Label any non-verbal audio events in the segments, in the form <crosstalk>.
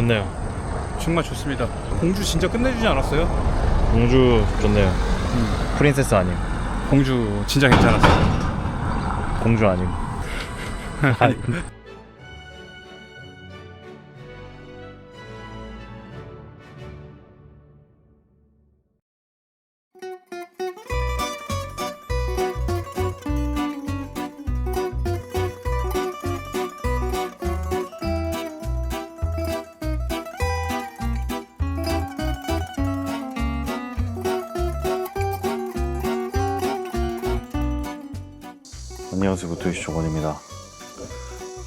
좋네요. 정말 좋습니다. 공주 진짜 끝내주지 않았어요? 공주 좋네요. 프린세스 아님. 공주 진짜 괜찮았어요. 공주 아님. <laughs> 아니, 안녕하세요. 보토이시 조건입니다.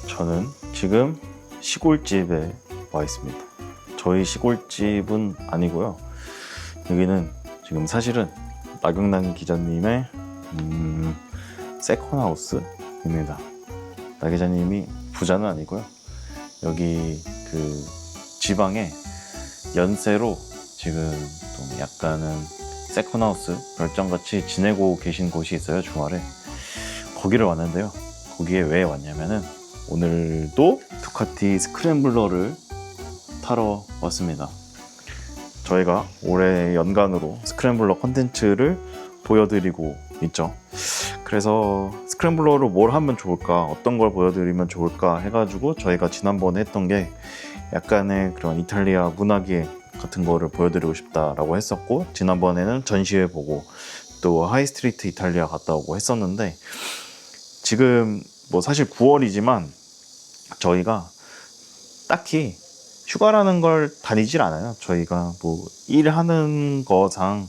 저는 지금 시골집에 와 있습니다. 저희 시골집은 아니고요. 여기는 지금 사실은 나경란 기자님의 음, 세컨하우스입니다. 나 기자님이 부자는 아니고요. 여기 그 지방에 연세로 지금 좀 약간은 세컨하우스 별장같이 지내고 계신 곳이 있어요 주말에 거기를 왔는데요. 거기에 왜 왔냐면은 오늘도 두카티 스크램블러를 타러 왔습니다. 저희가 올해 연간으로 스크램블러 컨텐츠를 보여드리고 있죠. 그래서 스크램블러로 뭘 하면 좋을까, 어떤 걸 보여드리면 좋을까 해가지고 저희가 지난번에 했던 게 약간의 그런 이탈리아 문화기 같은 거를 보여드리고 싶다라고 했었고 지난번에는 전시회 보고 또 하이스트리트 이탈리아 갔다 오고 했었는데 지금 뭐 사실 9월이지만 저희가 딱히 휴가라는 걸 다니질 않아요. 저희가 뭐 일하는 거상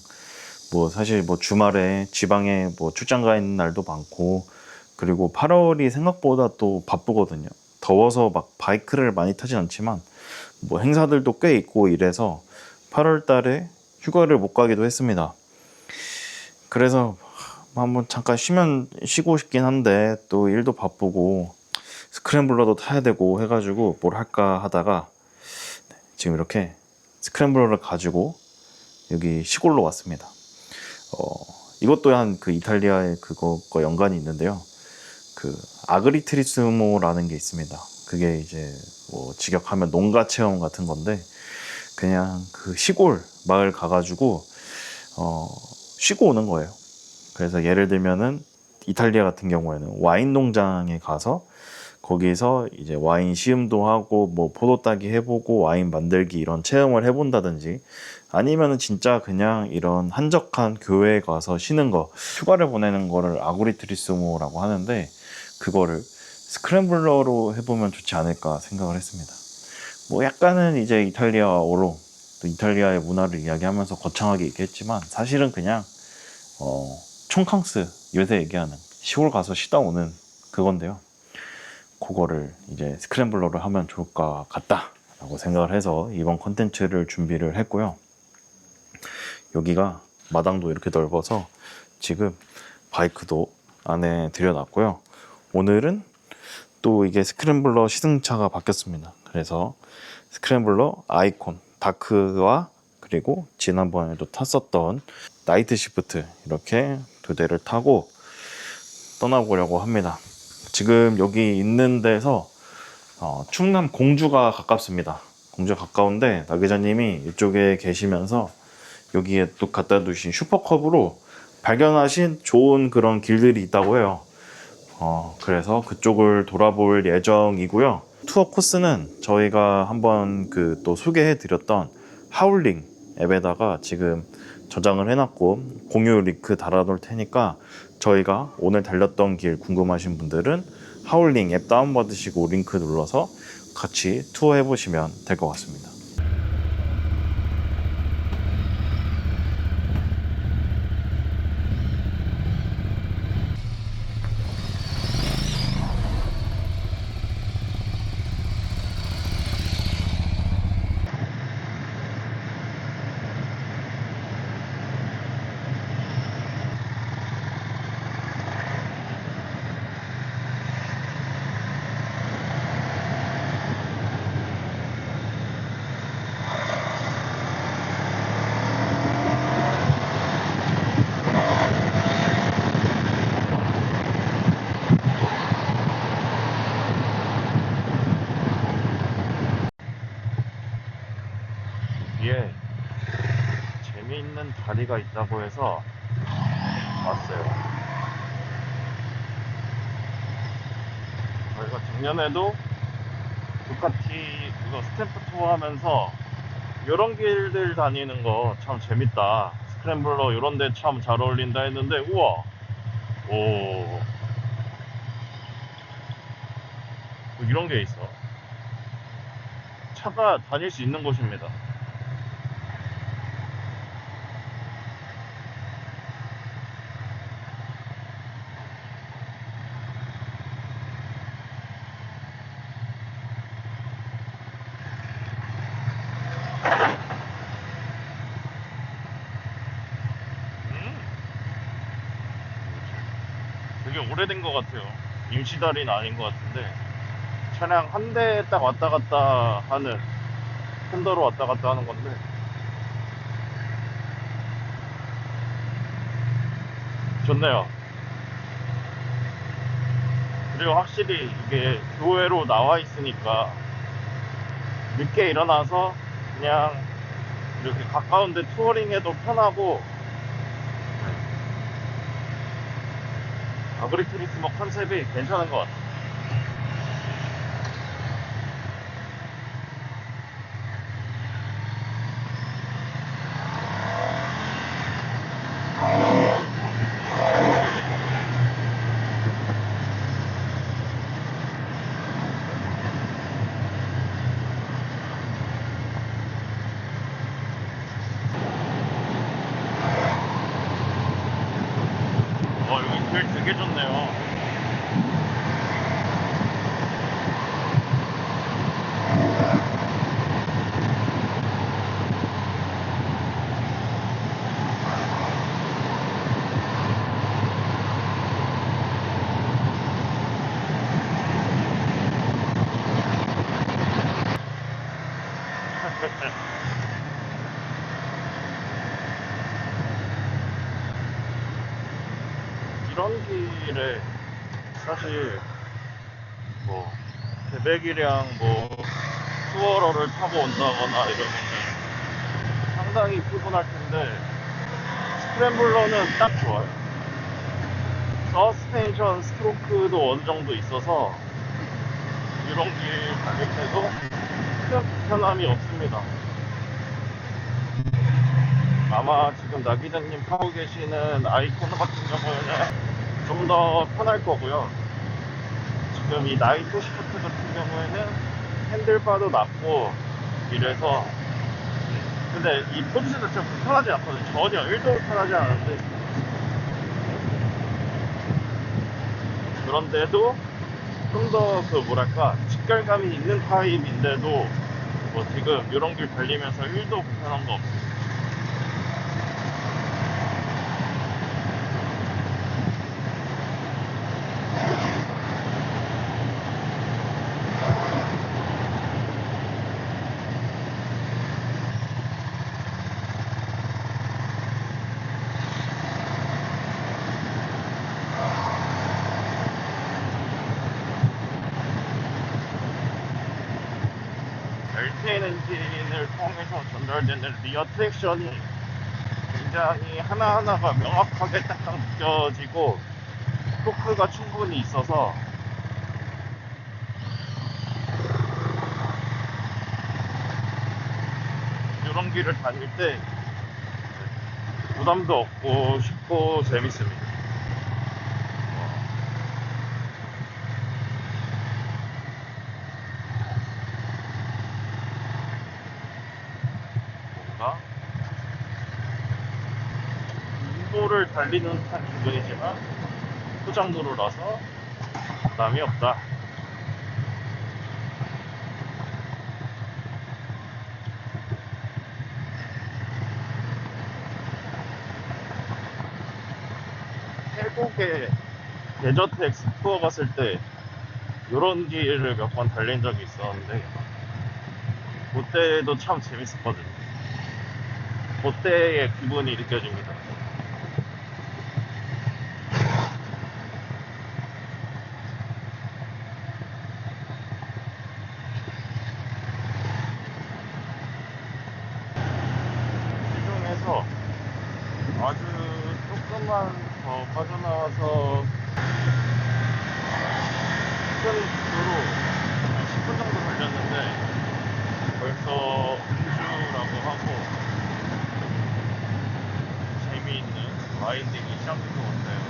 뭐 사실 뭐 주말에 지방에 뭐 출장 가 있는 날도 많고 그리고 8월이 생각보다 또 바쁘거든요. 더워서 막 바이크를 많이 타진 않지만 뭐 행사들도 꽤 있고 이래서 8월 달에 휴가를 못 가기도 했습니다. 그래서 한번 잠깐 쉬면 쉬고 싶긴 한데 또 일도 바쁘고 스크램블러도 타야 되고 해가지고 뭘 할까 하다가 네, 지금 이렇게 스크램블러를 가지고 여기 시골로 왔습니다. 어, 이것도 한 그 이탈리아의 그거과 연관이 있는데요. 그 아그리트리스모라는 게 있습니다. 그게 이제 뭐 직역하면 농가 체험 같은 건데 그냥 그 시골 마을 가가지고 어, 쉬고 오는 거예요. 그래서 예를 들면은 이탈리아 같은 경우에는 와인 농장에 가서 거기서 이제 와인 시음도 하고 뭐 포도 따기 해보고 와인 만들기 이런 체험을 해본다든지 아니면은 진짜 그냥 이런 한적한 교회에 가서 쉬는 거 휴가를 보내는 거를 아구리트리스모라고 하는데 그거를 스크램블러로 해보면 좋지 않을까 생각을 했습니다. 뭐 약간은 이제 이탈리아어로 또 이탈리아의 문화를 이야기하면서 거창하게 얘기했지만 사실은 그냥 어 총캉스 요새 얘기하는 시골 가서 쉬다 오는 그건데요. 그거를 이제 스크램블러를 하면 좋을 것 같다라고 생각을 해서 이번 컨텐츠를 준비를 했고요. 여기가 마당도 이렇게 넓어서 지금 바이크도 안에 들여놨고요. 오늘은 또 이게 스크램블러 시승차가 바뀌었습니다. 그래서 스크램블러 아이콘 다크와 그리고 지난번에도 탔었던 나이트 시프트 이렇게 두 대를 타고 떠나보려고 합니다. 지금 여기 있는 데서 어, 충남 공주가 가깝습니다. 공주가 가까운데 나 기자님이 이쪽에 계시면서 여기에 또 갖다 두신 슈퍼컵으로 발견하신 좋은 그런 길들이 있다고 해요. 어, 그래서 그쪽을 돌아볼 예정이고요. 투어 코스는 저희가 한번 그 또 소개해 드렸던 하울링 앱에다가 지금 저장을 해놨고 공유 링크 달아놓을 테니까 저희가 오늘 달렸던 길 궁금하신 분들은 하울링 앱 다운받으시고 링크 눌러서 같이 투어 해보시면 될 것 같습니다. 자리가 있다고 해서 왔어요. 저희가 작년에도 두카티 그거 스탬프 투어 하면서 이런 길들 다니는 거 참 재밌다. 스크램블러 이런 데 참 잘 어울린다 했는데 우와 오 뭐 이런 게 있어. 차가 다닐 수 있는 곳입니다. 되게 오래된 것 같아요. 임시다리는 아닌 것 같은데 차량 한 대 딱 왔다 갔다 하는 펜더로 왔다 갔다 하는 건데 좋네요. 그리고 확실히 이게 교외로 나와 있으니까 늦게 일어나서 그냥 이렇게 가까운데 투어링해도 편하고 아그리투리스모 컨셉이 괜찮은 것 같아요. 어, 여기 길 되게 좋네요. 400이량 뭐 수월어를 타고 온다거나 이러면 상당히 피곤할 텐데 스크램블러는 딱 좋아요. 서스펜션 스트로크도 어느 정도 있어서 이런 길 가격대도 큰 불편함이 없습니다. 아마 지금 나 기자님 타고 계시는 아이콘 같은 경우에는 좀 더 편할 거고요. 지금 이 나이트 시프트 같은 경우에는 핸들바도 낮고 이래서 근데 이 포지션 자체가 불편하지 않거든요. 전혀 1도 불편하지 않은데 그런데도 좀 더 그 뭐랄까 직결감이 있는 타입인데도 뭐 지금 이런 길 달리면서 1도 불편한 거 없어요. LTN 엔진을 통해서 전달되는 리어 트랙션이 굉장히 하나하나가 명확하게 딱딱 느껴지고 토크가 충분히 있어서 이런 길을 다닐 때 부담도 없고 쉽고 재밌습니다. 뭔가 인도를 달리는 듯한 기분이지만 포장도로라서 부담이 없다. 태국에 데저트 엑스 투어 갔을 때 이런 길을 몇 번 달린 적이 있었는데 그때도 참 재밌었거든요. 그때의 기분이 느껴집니다. 시중에서 도로 10분 정도 걸렸는데 벌써 공주라고 하고 시작된 것 같아요.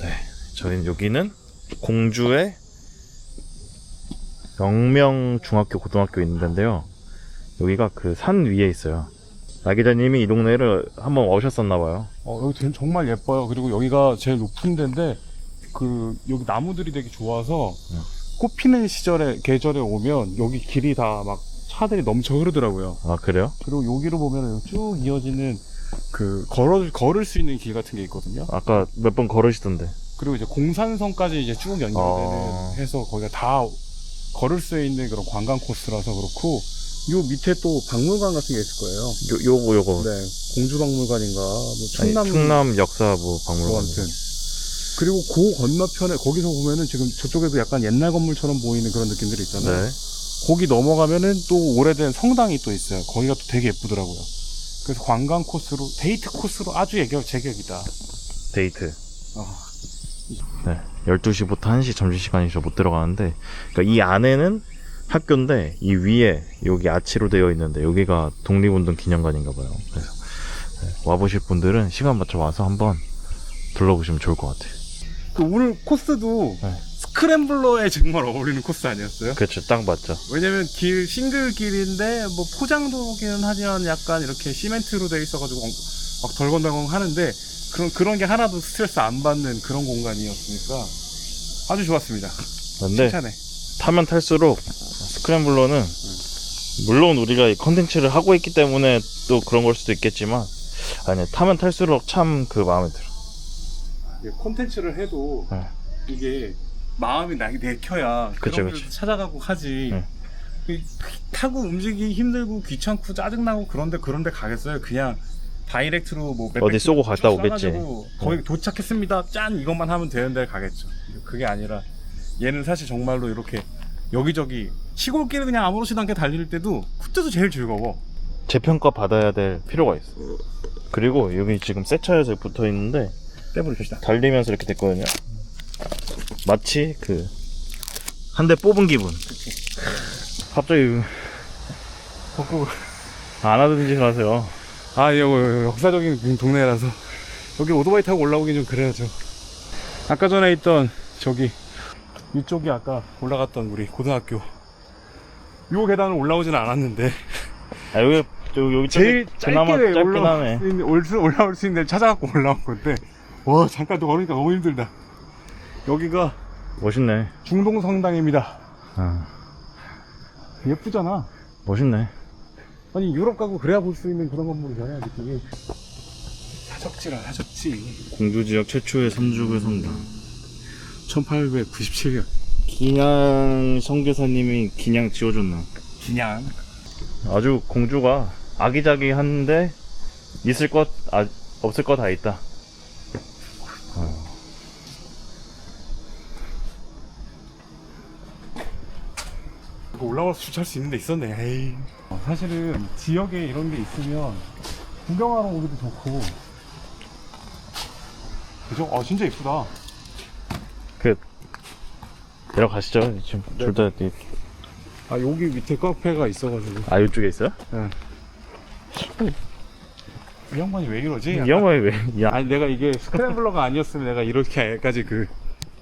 네, 저희는 여기는 공주의 영명 중학교 고등학교 있는 데인데요. 여기가 그 산 위에 있어요. 나 기자님이 이 동네를 한번 오셨었나 봐요. 어, 여기 되게 정말 예뻐요. 그리고 여기가 제일 높은 데인데 그 여기 나무들이 되게 좋아서 응. 꽃 피는 시절에 계절에 오면 여기 길이 다 막 차들이 넘쳐 흐르더라고요. 아 그래요? 그리고 여기로 보면 쭉 이어지는 그 걸어 걸을 수 있는 길 같은 게 있거든요. 아까 몇 번 걸으시던데. 그리고 이제 공산성까지 이제 쭉 연결되는 어. 해서 거기가 다 걸을 수 있는 그런 관광 코스라서 그렇고 요 밑에 또 박물관 같은 게 있을 거예요. 요 요거 요거. 네, 공주박물관인가 뭐 아니, 충남 충남 역사부 박물관. 뭐 아무튼 그리고 그 건너편에 거기서 보면은 지금 저쪽에도 약간 옛날 건물처럼 보이는 그런 느낌들이 있잖아요. 네. 거기 넘어가면은 또 오래된 성당이 또 있어요. 거기가 또 되게 예쁘더라고요. 그래서 관광 코스로 데이트 코스로 아주 예격 제격이다. 데이트. 어. 네. 12시부터 1시 점심시간이죠. 못 들어가는데. 그러니까 이 안에는 학교인데, 이 위에, 여기 아치로 되어 있는데, 여기가 독립운동 기념관인가 봐요. 그래서, 네, 와보실 분들은 시간 맞춰 와서 한번 둘러보시면 좋을 것 같아요. 그 오늘 코스도 네. 스크램블러에 정말 어울리는 코스 아니었어요? 그렇죠. 딱 맞죠. 왜냐면 길 싱글 길인데 뭐 포장도기는 하지만 약간 이렇게 시멘트로 돼 있어가지고 막 덜건덜건 하는데 그런 그런 게 하나도 스트레스 안 받는 그런 공간이었으니까 아주 좋았습니다. 근데 칭찬해. 타면 탈수록 스크램블러는 물론 우리가 이 컨텐츠를 하고 있기 때문에 또 그런 걸 수도 있겠지만 아니 타면 탈수록 참 그 마음에 들어. 콘텐츠를 해도 네. 이게 마음이 나 내켜야 그쵸, 그런 걸 그쵸. 찾아가고 하지. 네. 이- 타고 움직이기 힘들고 귀찮고 짜증나고 그런데 그런데 가겠어요. 그냥 다이렉트로 뭐 몇 어디 백 쏘고 킬로 갔다 쭉 오겠지. 쏴가지고 거기 도착했습니다. 짠 이것만 하면 되는데 가겠죠. 그게 아니라 얘는 사실 정말로 이렇게 여기저기 시골길을 그냥 아무렇지도 않게 달릴 때도 그때도 제일 즐거워. 재평가 받아야 될 필요가 있어. 그리고 여기 지금 새 차에서 붙어 있는데 떼버리 봅시다. 달리면서 이렇게 됐거든요. 마치 그 한 대 뽑은 기분. 갑자기 벚꽃. 안 하던 짓을 하세요. 아, 이거 역사적인 동네라서 여기 오토바이 타고 올라오긴 좀 그래야죠. 아까 전에 있던 저기 이쪽이 아까 올라갔던 우리 고등학교. 요 계단을 올라오진 않았는데 아, 여기 저, 여기 제일 짧- 그나마 짧게 짧긴 올라올. 수, 있는, 올 수, 올라올 수 있는 데 찾아갖고 올라온 건데 와 잠깐 또 걸으니까 너무 힘들다. 여기가 멋있네. 중동 성당입니다. 아, 예쁘잖아. 멋있네. 아니 유럽 가고 그래야 볼 수 있는 그런 건물이잖아 느낌이. 사적지라 사적지. 공주 지역 최초의 삼주교 성당. 1897년. 기냥 성교사님이 기냥 지어줬나. 그냥 아주 공주가 아기자기한데 있을 것 아, 없을 거다 있다. 올라와서 주차할 수 있는 데 있었네. 에이. 어, 사실은 지역에 이런 게 있으면 구경하러 오기도 좋고. 그죠? 어 진짜 이쁘다. 그 내려가시죠. 지금 둘다 아 여기 밑에 카페가 있어가지고. 아 이쪽에 있어요? 이 양반이 왜 이러지? 이 양반이 왜? 야, 아니 내가 이게 스크램블러가 아니었으면 내가 이렇게까지 그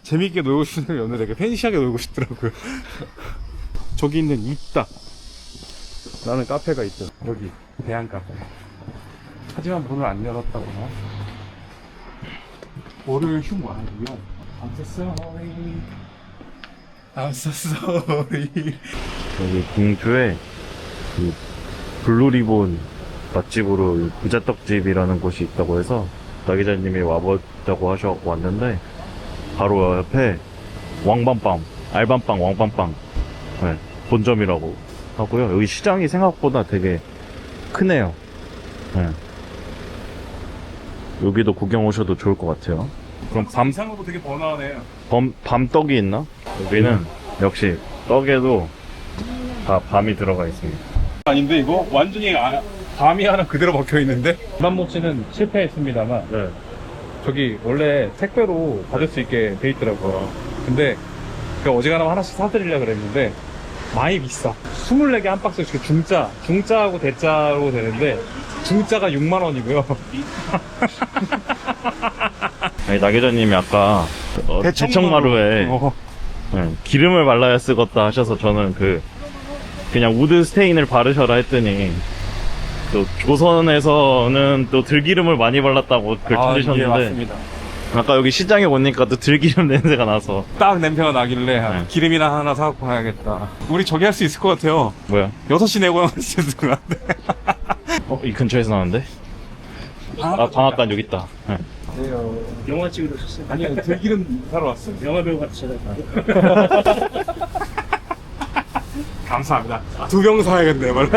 재밌게 놀고 싶은 게 없는데 되게 팬시하게 놀고 싶더라고요. 저기 있는 있다. 나는 카페가 있죠. 여기 대한 카페. 하지만 문을 안 열었다거나. 월요일 휴무 아 미안. I'm so sorry. I'm so sorry. 여기 공주에 그 블루리본 맛집으로 이 부자떡집이라는 곳이 있다고 해서 나 기자님이 와보자고 하셔갖고 왔는데 바로 옆에 왕밤빵 알밤빵 왕밤빵 네, 본점이라고 하고요 여기 시장이 생각보다 되게 크네요 네. 여기도 구경 오셔도 좋을 것 같아요 그럼 밤, 이상으로 되게 번화하네요. 밤, 밤떡이 있나? 여기는 역시 떡에도 다 밤이 들어가 있습니다 아닌데 이거 완전히 아, 밤이 하나 그대로 먹혀 있는데. 밤모치는 실패했습니다만 네. 저기 원래 택배로 받을 수 있게 돼 있더라고요. 근데 그 어지간하면 하나씩 사드리려 그랬는데 많이 비싸. 24개 한 박스 씩 중짜, 중짜하고 대짜로 되는데 중짜가 6만 원이고요. <laughs> 아니, 나 기자님이 아까 어, 대청마루. 대청마루에 어, 네, 기름을 발라야 쓰겄다 하셔서 저는 그 그냥 우드 스테인을 바르셔라 했더니 또 조선에서는 또 들기름을 많이 발랐다고 글 아, 예, 찾으셨는데 맞습니다. 아까 여기 시장에 오니까 또 들기름 <laughs> 냄새가 나서 딱 냄새가 나길래 아, 네. 기름이나 하나 사갖고 가야겠다. 우리 저기 할 수 있을 것 같아요. 뭐야? 6시 내고향 할수 것 같아. 어, 이 근처에서 나는데? 아 방앗간 여기 있다. 네. 영화 찍으러 오셨어요? 아니요, 들기름 사러 왔어요. 영화 배우 같이 찾아가요. <laughs> 감사합니다. 두 병 사야겠네, 말.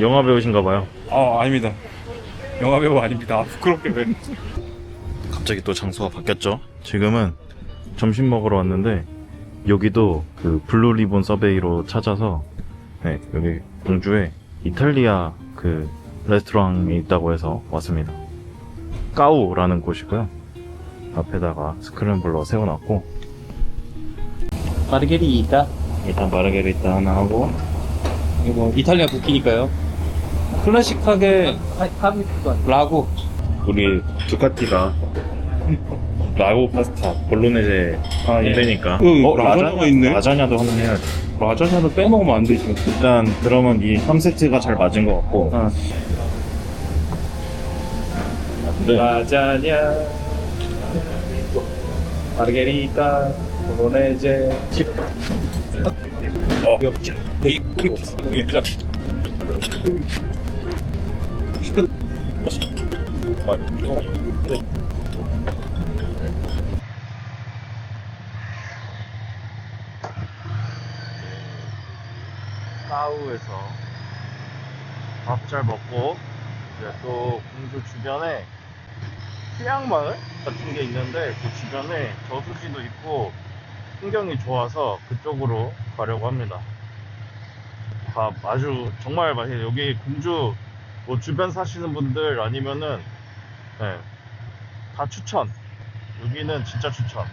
영화 배우신가 봐요. 어, 아닙니다. 영화 배우 아닙니다. 부끄럽게 왜. 갑자기 또 장소가 바뀌었죠. 지금은 점심 먹으러 왔는데 여기도 그 블루 리본 서베이로 찾아서 네, 여기 공주에 이탈리아 그 레스토랑이 있다고 해서 왔습니다. 까우라는 곳이고요. 앞에다가 스크램블러 세워놨고 마르게리타. 일단 마르게리타 하나 하고 이거 뭐 이탈리아 국기니까요. 클래식하게 라고. 우리 두카티가 <laughs> 라고 파스타 볼로네제 아, 예. 되니까 응, 어, 라자냐가 있네. 라자냐도 하나 해야지. 라자냐는 빼먹으면 안 되지. 일단 그러면 이 3세트가 잘 맞은 것 같고 아. 네. 라자냐. 마르게리타. 보로네제. 어. 까우에서 밥 잘 먹고 이제 또 공주 주변에 휴양마을 같은 게 있는데 그 주변에 저수지도 있고 풍경이 좋아서 그쪽으로 가려고 합니다. 밥 아주 정말 맛있어요. 여기 공주 뭐 주변 사시는 분들 아니면은 네, 다 추천. 여기는 진짜 추천.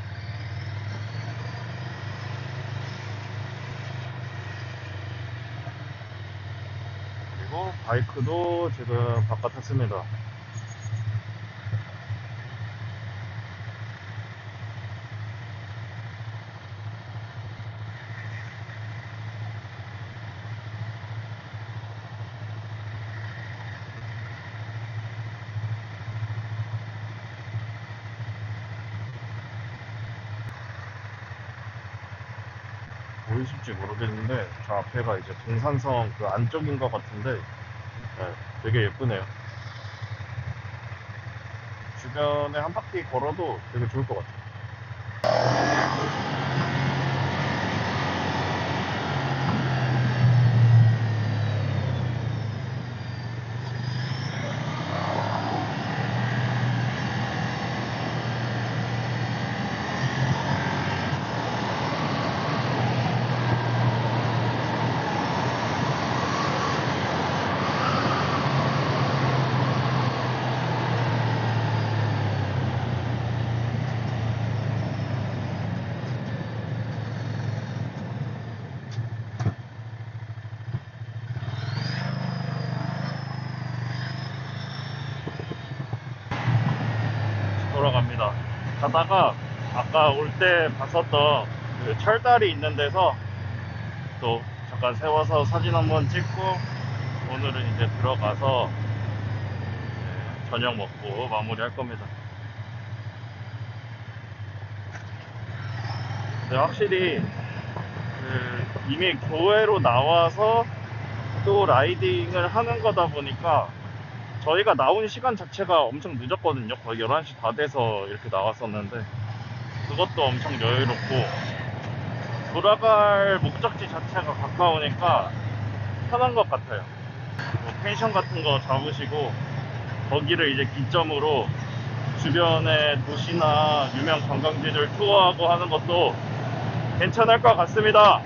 바이크도 지금 바깥 탔습니다. 보이실지 모르겠는데 저 앞에가 이제 동산성 그 안쪽인 것 같은데 네, 되게 예쁘네요. 주변에 한 바퀴 걸어도 되게 좋을 것 같아요. 돌아갑니다. 가다가 아까 올 때 봤었던 그 철다리 있는 데서 또 잠깐 세워서 사진 한번 찍고 오늘은 이제 들어가서 저녁 먹고 마무리 할 겁니다. 근데 확실히 그 이미 교회로 나와서 또 라이딩을 하는 거다 보니까 저희가 나온 시간 자체가 엄청 늦었거든요. 거의 11시 다 돼서 이렇게 나왔었는데 그것도 엄청 여유롭고 돌아갈 목적지 자체가 가까우니까 편한 것 같아요. 뭐 펜션 같은 거 잡으시고 거기를 이제 기점으로 주변의 도시나 유명 관광지를 투어하고 하는 것도 괜찮을 것 같습니다.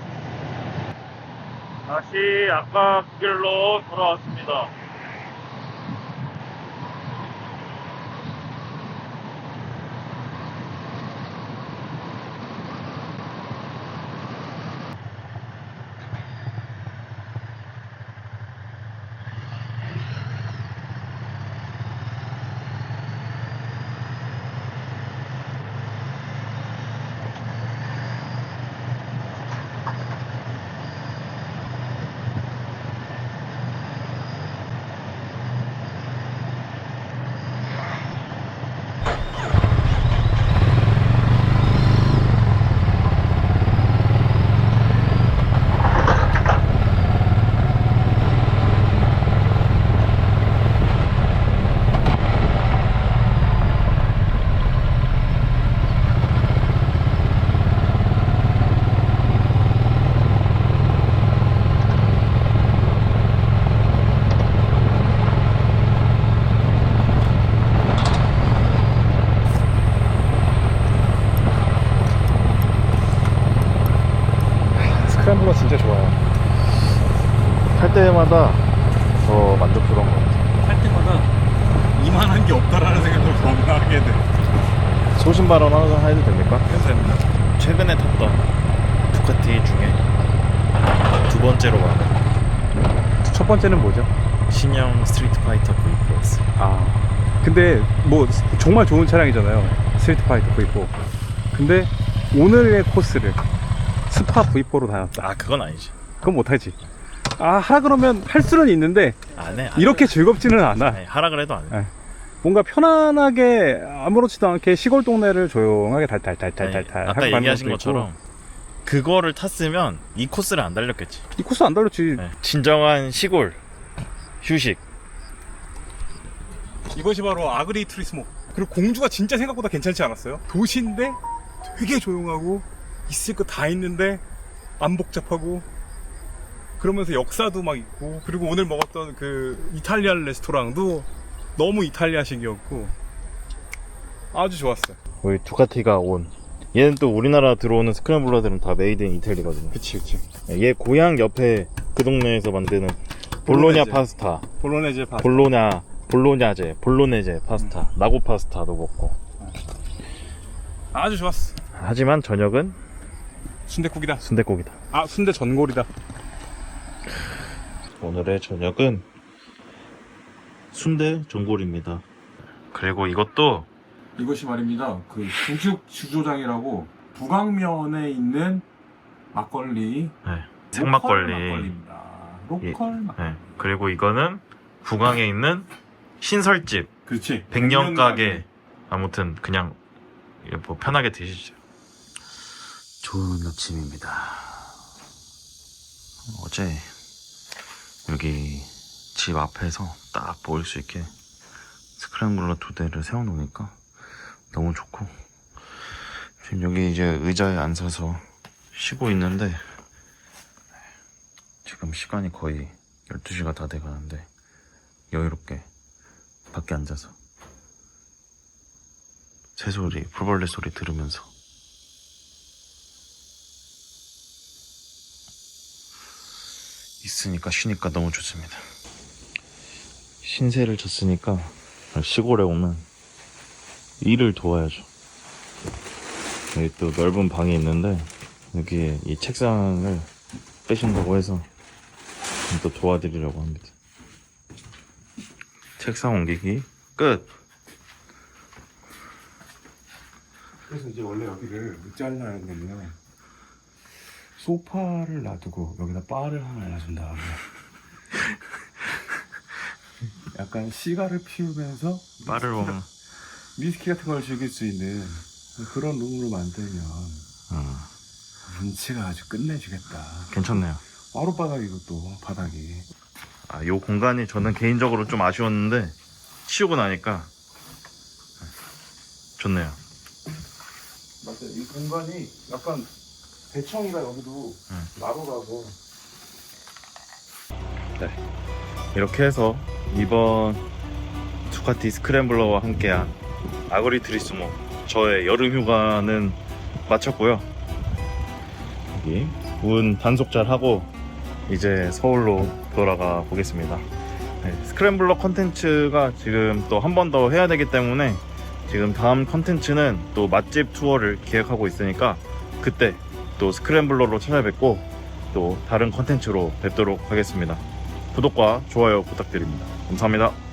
다시 아까 길로 돌아왔습니다. 스크램블러 진짜 좋아요. 탈 때마다 더 만족스러운 것 같아요. 할 때마다 이만한 게 없다라는 생각을 범하게 돼. 소신 발언 하나 해도 됩니까? 됩니다. 최근에 탔던 두카티 중에 두 번째로 가는 첫 번째는 뭐죠? 신형 스트리트 파이터 V 플러스. 아 근데 뭐 정말 좋은 차량이잖아요 스트리트 파이터 V4 근데 오늘의 코스를 스파 V4로 다녔다 아 그건 아니지. 그건 못하지 아 하라 그러면 할 수는 있는데 안 해. 안 이렇게 즐겁지는 않아 해. 하라 그래도 안 해. 네. 뭔가 편안하게 아무렇지도 않게 시골 동네를 조용하게 달달달달달달 아니, 아까 얘기하신 것처럼 그거를 탔으면 이 코스를 안 달렸겠지. 이 코스 안 달렸지 네. 진정한 시골 휴식. 이것이 바로 아그리 트리스모. 그리고 공주가 진짜 생각보다 괜찮지 않았어요? 도시인데 되게 조용하고 있을 거 다 있는데 안 복잡하고 그러면서 역사도 막 있고 그리고 오늘 먹었던 그 이탈리안 레스토랑도 너무 이탈리아식이었고 아주 좋았어요. 우리 두카티가 온. 얘는 또 우리나라 들어오는 스크램블러들은 다 메이드 인 이태리거든요. 그치 그치. 얘 고향 옆에 그 동네에서 만드는 볼로냐 볼로네제. 파스타, 볼로네제 파. 볼로냐 볼로냐제, 볼로네제 파스타, 나고 파스타도 먹고. 아주 좋았어. 하지만 저녁은 순대국이다. 순대국이다. 아 순대 전골이다. 오늘의 저녁은 순대 전골입니다. 그리고 이것도 이것이 말입니다. 그 부죽 주조장이라고 북강면에 있는 막걸리 네, 생막걸리. 로컬 막걸리입니다. 로컬 막걸리. 네, 그리고 이거는 구강에 있는 신설집 그렇지. 백년 가게 아무튼 그냥 뭐 편하게 드시죠. 좋은 아침입니다. 어제 여기 집 앞에서 딱 먹을 수 있게 스크램블러 두 대를 세워놓으니까 너무 좋고. 지금 여기 이제 의자에 앉아서 쉬고 있는데 지금 시간이 거의 12시가 다 돼가는데 여유롭게 밖에 앉아서 새소리, 풀벌레 소리 들으면서 있으니까 쉬니까 너무 좋습니다. 신세를 졌으니까 시골에 오면 일을 도와야죠. 여기 또 넓은 방이 있는데 여기에 이 책상을 빼신다고 해서 또 도와드리려고 합니다. 책상 옮기기 끝. 그래서 이제 원래 여기를 못 잘라야 되면 소파를 놔두고 여기다 바를 하나 놔준 다음에 약간 시가를 피우면서 말을 보면 위스키 같은 걸 즐길 수 있는 그런 룸으로 만들면 어, 운치가 아주 끝내주겠다. 괜찮네요. 바로 바닥이고 또 바닥이. 아, 요 공간이 저는 개인적으로 좀 아쉬웠는데 치우고 나니까 좋네요. 맞아요. 이 공간이 약간 대청이가 여기도 응. 나로라서 이렇게 해서 이번 두카티 스크램블러와 함께한 아그리 트리스모 저의 여름 휴가는 마쳤고요. 여기 운 단속 잘 하고 이제 서울로 돌아가 보겠습니다. 네, 스크램블러 컨텐츠가 지금 또 한 번 더 해야 되기 때문에 지금 다음 컨텐츠는 또 맛집 투어를 기획하고 있으니까 그때 또 스크램블러로 찾아뵙고 또 다른 컨텐츠로 뵙도록 하겠습니다. 구독과 좋아요 부탁드립니다. 감사합니다.